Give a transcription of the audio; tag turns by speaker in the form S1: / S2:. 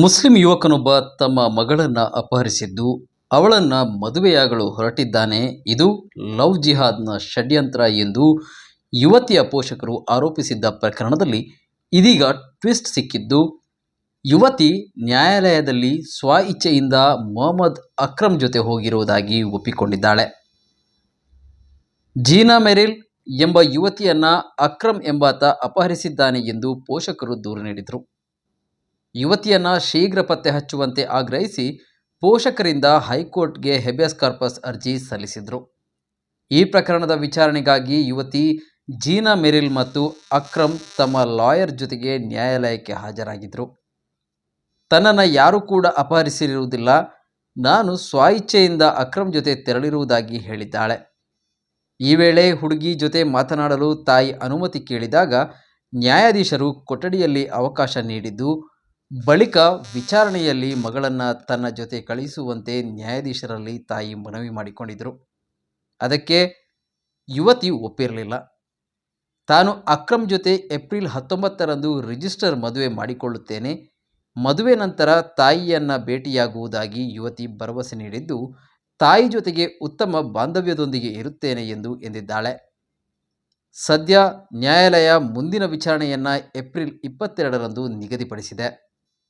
S1: Muslim ಯುವಕನೊಬ್ಬ ತಮ್ಮ ಮಗಳನ್ನು ಅಪಹರಿಸಿದ್ದು, ಅವಳನ್ನು ಮದುವೆಯಾಗಲು ಹೊರಟಿದ್ದಾನೆ. ಇದು ಲವ್ ಜಿಹಾದ್ನ ಷಡ್ಯಂತ್ರ ಎಂದು ಯುವತಿಯ ಪೋಷಕರು ಆರೋಪಿಸಿದ್ದ ಪ್ರಕರಣದಲ್ಲಿ ಇದೀಗ ಟ್ವಿಸ್ಟ್ ಸಿಕ್ಕಿದ್ದು, ಯುವತಿ ನ್ಯಾಯಾಲಯದಲ್ಲಿ ಸ್ವ ಇಚ್ಛೆಯಿಂದ ಮೊಹಮ್ಮದ್ ಅಕ್ರಮ್ ಜೊತೆ ಹೋಗಿರುವುದಾಗಿ ಒಪ್ಪಿಕೊಂಡಿದ್ದಾಳೆ. ಜೀನಾ ಮೆರಿಲ್ ಎಂಬ ಯುವತಿಯನ್ನ ಅಕ್ರಮ್ ಎಂಬಾತ ಅಪಹರಿಸಿದ್ದಾನೆ ಎಂದು ಪೋಷಕರು ದೂರು ನೀಡಿದರು. ಯುವತಿಯನ್ನ ಶೀಘ್ರ ಪತ್ತೆ ಹಚ್ಚುವಂತೆ ಆಗ್ರಹಿಸಿ ಪೋಷಕರಿಂದ ಹೈಕೋರ್ಟ್ಗೆ ಹೆಬಿಯಸ್ ಕಾರ್ಪಸ್ ಅರ್ಜಿ ಸಲ್ಲಿಸಿದರು. ಈ ಪ್ರಕರಣದ ವಿಚಾರಣೆಗಾಗಿ ಯುವತಿ ಜೀನಾ ಮೆರಿಲ್ ಮತ್ತು ಅಕ್ರಮ್ ತಮ್ಮ ಲಾಯರ್ ಜೊತೆಗೆ ನ್ಯಾಯಾಲಯಕ್ಕೆ ಹಾಜರಾಗಿದ್ದರು ತನ್ನನ್ನು ಯಾರೂ ಕೂಡ ಅಪಹರಿಸಿರುವುದಿಲ್ಲ, ನಾನು ಸ್ವಇಚ್ಛೆಯಿಂದ ಅಕ್ರಮ್ ಜೊತೆ ತೆರಳಿರುವುದಾಗಿ ಹೇಳಿದ್ದಾಳೆ. ಈ ವೇಳೆ ಹುಡುಗಿ ಜೊತೆ ಮಾತನಾಡಲು ತಾಯಿ ಅನುಮತಿ ಕೇಳಿದಾಗ ನ್ಯಾಯಾಧೀಶರು ಕೊಠಡಿಯಲ್ಲಿ ಅವಕಾಶ ನೀಡಿದ್ದು ಬಳಿಕ ವಿಚಾರಣೆಯಲ್ಲಿ ಮಗಳನ್ನು ತನ್ನ ಜೊತೆ ಕಳಿಸುವಂತೆ ನ್ಯಾಯಾಧೀಶರಲ್ಲಿ ತಾಯಿ ಮನವಿ ಮಾಡಿಕೊಂಡಿದ್ದರು ಅದಕ್ಕೆ ಯುವತಿ ಒಪ್ಪಿರಲಿಲ್ಲ. ತಾನು ಅಕ್ರಮ್ ಜೊತೆ ಏಪ್ರಿಲ್ ಹತ್ತೊಂಬತ್ತರಂದು ರಿಜಿಸ್ಟರ್ ಮದುವೆ ಮಾಡಿಕೊಳ್ಳುತ್ತೇನೆ. ಮದುವೆ ನಂತರ ತಾಯಿಯನ್ನು ಭೇಟಿಯಾಗುವುದಾಗಿ ಯುವತಿ ಭರವಸೆ ನೀಡಿದ್ದು, ತಾಯಿ ಜೊತೆಗೆ ಉತ್ತಮ ಬಾಂಧವ್ಯದೊಂದಿಗೆ ಇರುತ್ತೇನೆ ಎಂದು ಎಂದಿದ್ದಾಳೆ. ಸದ್ಯ ನ್ಯಾಯಾಲಯ ಮುಂದಿನ ವಿಚಾರಣೆಯನ್ನು ಏಪ್ರಿಲ್ ಇಪ್ಪತ್ತೆರಡರಂದು ನಿಗದಿಪಡಿಸಿದೆ.